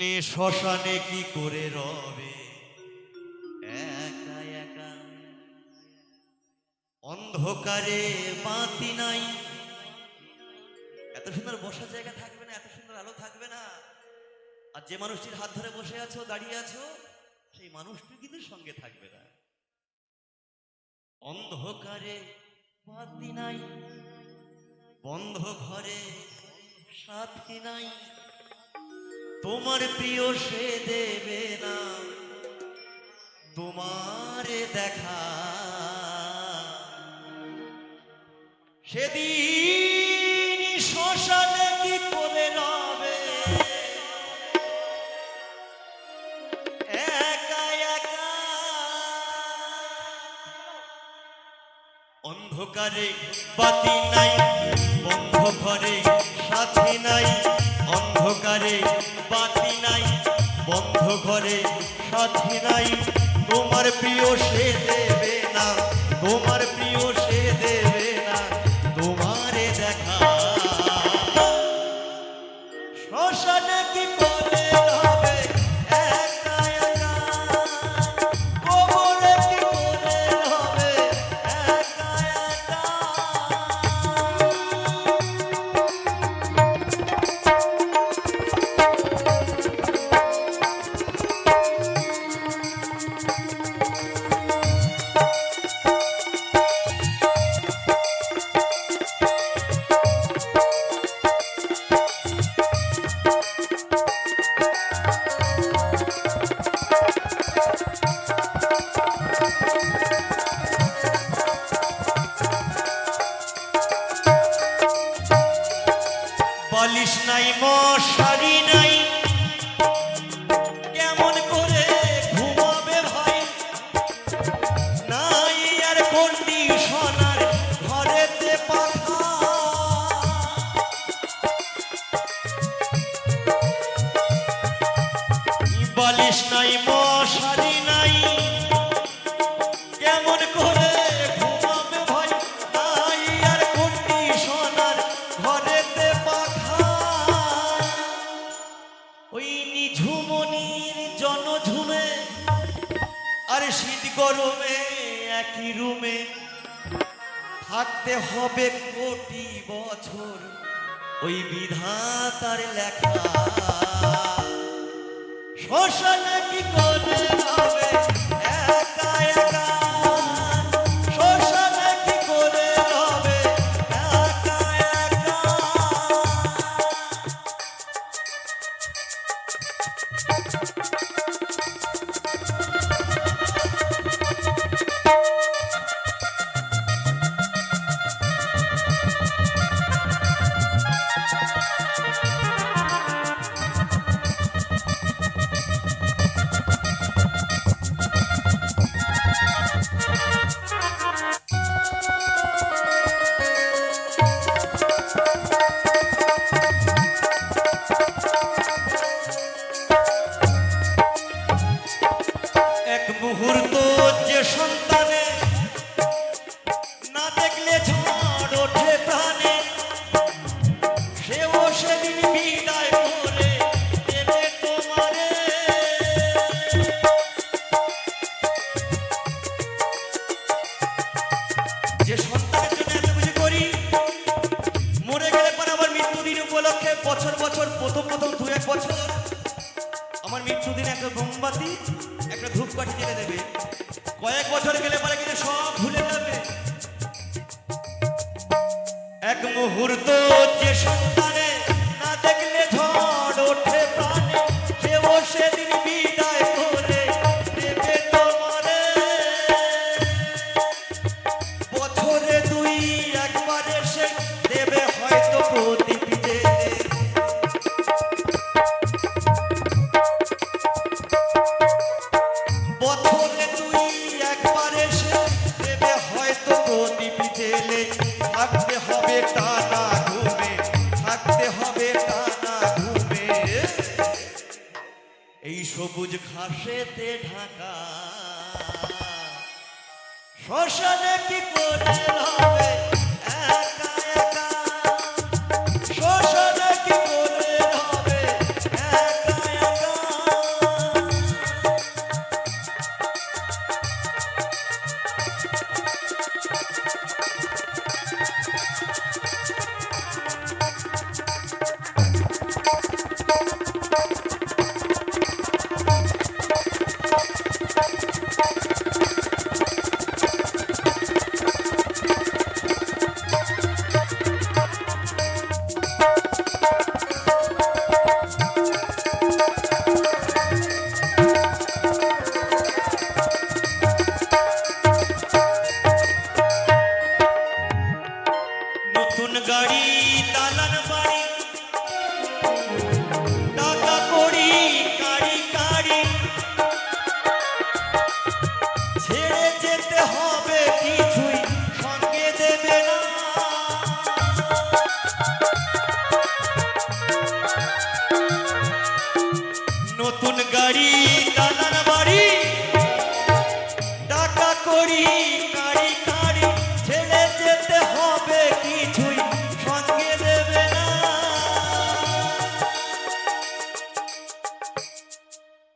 নে শ্মশানে কি করে রবে? একা একা। অন্ধকারে বাতি নাই। এত সুন্দর বসার জায়গা থাকবে না, এত সুন্দর আলো থাকবে না। আর যে মানুষটির হাত ধরে বসে আছো, দাঁড়িয়ে আছো, সেই মানুষটি কিন্তু সঙ্গে থাকবে না। অন্ধকারে বাতি নাই, বন্ধ ঘরে সাথী নাই। তোমার প্রিয় সে দেবে না। তোমারে দেখা। সেদিন শ্মশানে কি করে রবে? একা একা। অন্ধকারে বাতি নাই বন্ধ ঘরে সাথী নাই। অন্ধকারে বাতি নাই, বন্ধ ঘরে সাথী নাই। তোমার প্রিয় সে দেবে না, তোমার প্রিয় সে দেবে বালিশ নাই মশারি নাই। রুমে থাকতে হবে কোটি বছর। ওই বিধাতার লেখা। শোষণ কি করে হবে একা একা। মোমবাতি, একটা ধূপকাঠি কিনে দেবে। কয়েক বছর গেলে পরে কিন্তু সব ভুলে যাবে। এক মুহূর্ত সবুজ ঘাসেতে ঢাকা। শ্মশানে কি করে হবে নতুন গাড়ি, দাদার বাড়ি। টাকা করি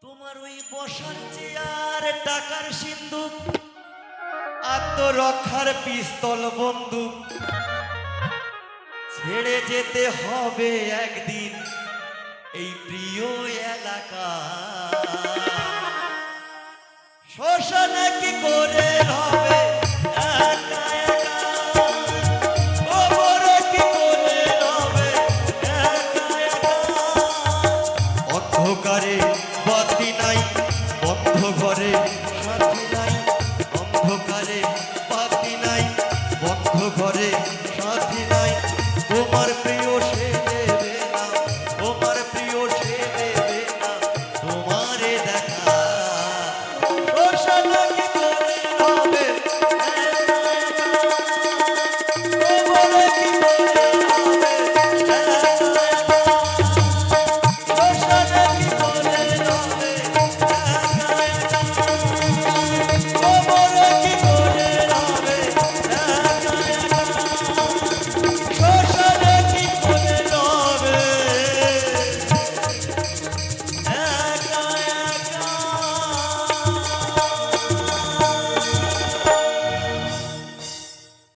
তোমার ওই বসার চেয়ার, টাকার সিন্ধুক, আত্মরক্ষার পিস্তল বন্দুক ছেড়ে যেতে হবে একদিন এই প্রিয় এলাকা। শোষণ কি করে হবে? একা তোমার প্রেম